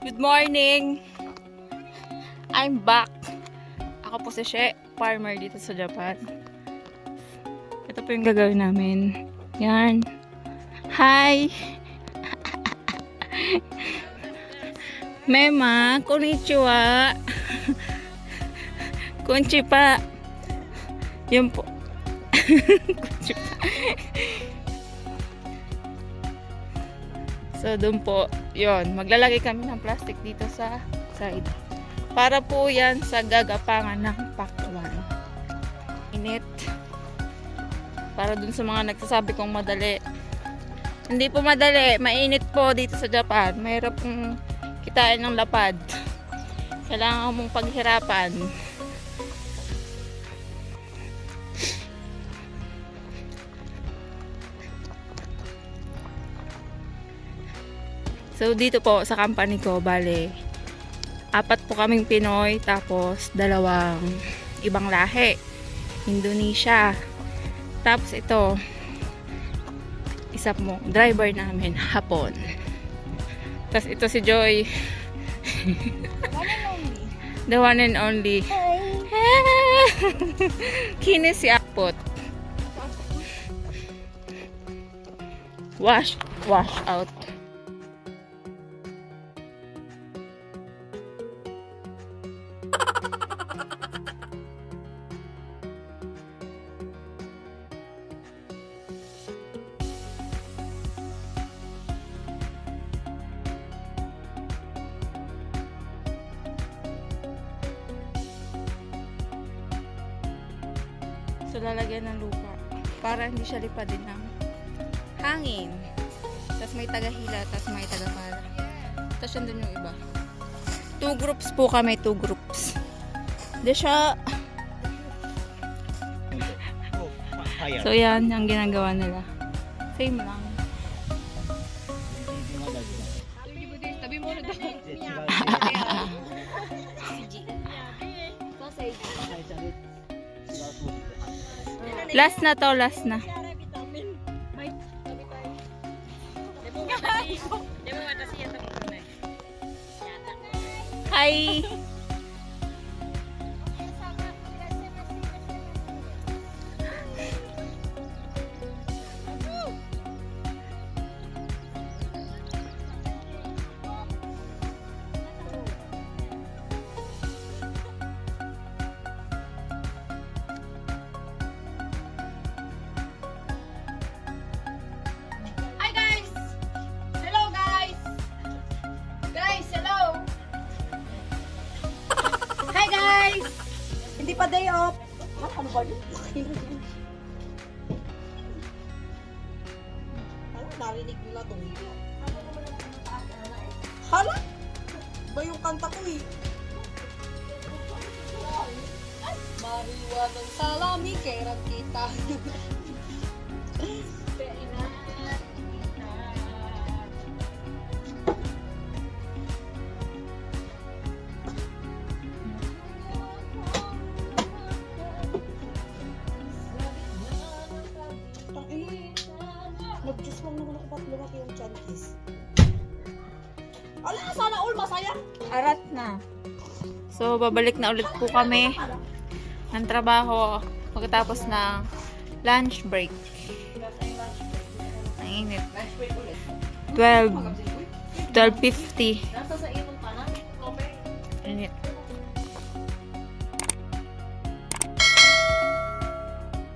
Good morning! I'm back. Ako po si She, farmer dito sa Japan. Ito po yung gagawin namin. Yan. Hi! Mema, konnichiwa. Konchipa. Yun po. Konchipa. So, doon po, yon maglalagay kami ng plastic dito sa side. Para po yan sa gagapangan ng pakwan. Init. Para dun sa mga nagsasabi kong madali. Hindi po madali. Mainit po dito sa Japan. Mahirap pong kitain ng lapad. Kailangan mong paghirapan. So, dito po sa company ko, bale, apat po kaming Pinoy, tapos dalawang ibang lahi. Indonesia. Tapos ito, isa mo, driver namin, hapon. Tapos ito si Joy. The one and only. Kinis si Akpot. Wash, wash out. So, lalagyan ng lupa. Para hindi siya lipadin ng hangin. Tapos may tagahila, tapos may tagapala. Tapos yun yung iba. Two groups po kami, two groups. Hindi siya... So, yan ang ginagawa nila. Same lang. Last na to, last na. Hi! ba yun? Ano, narinig nila to. Hala? Ba yung kanta ko eh? Mariwa ng salami, kerang kita. Nag-juice lang naman ako ba't lumaki yung chantis? Ala, sana all masaya. Arat na. So, babalik na ulit po kami ng trabaho pagkatapos ng lunch break. Ang init. 12. 12.50. Nasa sa ipon pa na. Okay. Init.